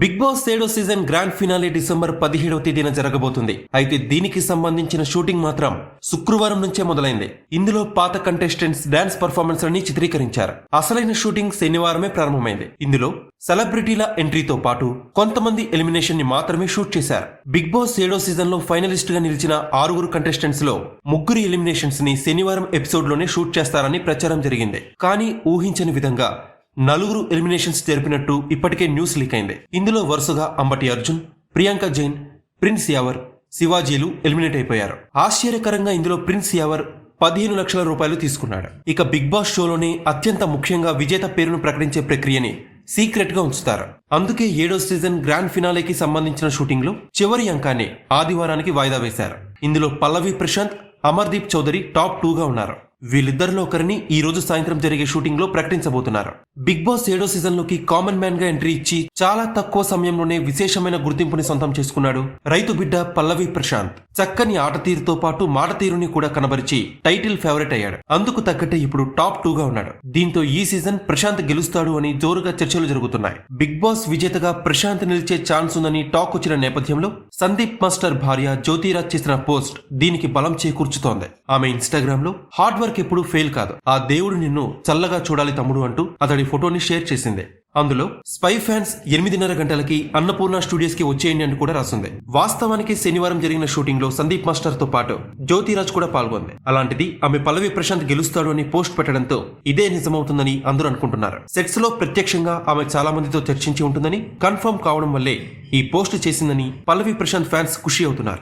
Big boss ఏడో season grand finale December పదిహేడవ తేదీన జరగబోతుంది. అయితే దీనికి సంబంధించిన షూటింగ్ మాత్రం శుక్రవారం నుంచే మొదలైంది. ఇందులో పాత కంటెస్టెంట్స్ డాన్స్ పర్ఫార్మెన్స్ లని చిత్రీకరించారు. అసలైన షూటింగ్ శనివారమే ప్రారంభమైంది. ఇందులో సెలబ్రిటీల ఎంట్రీతో పాటు కొంతమంది ఎలిమినేషన్ని మాత్రమే షూట్ చేశారు. బిగ్ బాస్ ఏడో సీజన్లో ఫైనలిస్ట్గా నిలిచిన ఆరుగురు కంటెస్టెంట్స్లో ముగ్గురు ఎలిమినేషన్స్ని శనివారం ఎపిసోడ్లోనే షూట్ చేస్తారని ప్రచారం జరిగింది. కానీ ఊహించని విధంగా నలుగురు ఎలిమినేషన్స్ జరిపినట్టు ఇప్పటికే న్యూస్ లీక్ అయింది. ఇందులో వరుసగా అంబటి అర్జున్ ప్రియాంక జైన్ ప్రిన్స్ యావర్ శివాజీలు ఎలిమినేట్ అయిపోయారు. ఆశ్చర్యకరంగా ఇందులో ప్రిన్స్ యావర్ పదిహేను లక్షల రూపాయలు తీసుకున్నాడు. ఇక బిగ్ బాస్ షోలోనే అత్యంత ముఖ్యంగా విజేత పేరును ప్రకటించే ప్రక్రియని సీక్రెట్గా ఉంచుతారు. అందుకే ఏడో సీజన్ గ్రాండ్ ఫినాలేకి సంబంధించిన షూటింగ్లో చివరి అంకాన్ని ఆదివారానికి వాయిదా వేశారు. ఇందులో పల్లవి ప్రశాంత్ అమర్దీప్ చౌదరి టాప్ టూగా ఉన్నారు. వీళ్ళిద్దరిలో ఒకరిని ఈ రోజు సాయంత్రం జరిగే షూటింగ్లో ప్రకటించబోతున్నారు. బిగ్ బాస్ ఏడో సీజన్లోకి కామన్ మ్యాన్గా ఎంట్రీ ఇచ్చి చాలా తక్కువ సమయంలోనే విశేషమైన గుర్తింపుని సొంతం చేసుకున్నాడు రైతు బిడ్డ పల్లవి ప్రశాంత్. చక్కని ఆట తీరుతో పాటు మాట తీరుని కూడా కనబరిచి టైటిల్ ఫేవరెట్ అయ్యాడు. అందుకు తగ్గట్టే ఇప్పుడు టాప్ టూ గా ఉన్నాడు. దీంతో ఈ సీజన్ ప్రశాంత్ గెలుస్తాడు అని జోరుగా చర్చలు జరుగుతున్నాయి. బిగ్ బాస్ విజేతగా ప్రశాంత్ నిలిచే ఛాన్స్ ఉందని టాక్ వచ్చిన నేపథ్యంలో సందీప్ మాస్టర్ భార్య జ్యోతిరాజ్ చేసిన పోస్ట్ దీనికి బలం చేకూర్చుతోంది. ఆమె ఇన్స్టాగ్రామ్లో హార్డ్ వర్క్ ఎప్పుడూ ఫెయిల్ కాదు. ఆ దేవుడు నిన్ను చల్లగా చూడాలి తమ్ముడు అంటూ అతడి ఫోటోని షేర్ చేసింది. అందులో స్పై ఫ్యాన్స్ ఎనిమిదిన్నర గంటలకి అన్నపూర్ణ స్టూడియోస్కి వచ్చేయండి అని కూడా రాసింది. వాస్తవానికి శనివారం జరిగిన షూటింగ్లో సందీప్ మాస్టర్తో పాటు జ్యోతిరాజ్ కూడా పాల్గొంది. అలాంటిది ఆమె పల్లవి ప్రశాంత్ గెలుస్తాడు అని పోస్ట్ పెట్టడంతో ఇదే నిజమవుతుందని అందరూ అనుకుంటున్నారు. సెట్స్లో ప్రత్యక్షంగా ఆమె చాలా మందితో చర్చించి ఉంటుందని కన్ఫర్మ్ కావడం వల్లే ఈ పోస్ట్ చేసిందని పల్లవి ప్రశాంత్ ఫ్యాన్స్ ఖుషి అవుతున్నారు.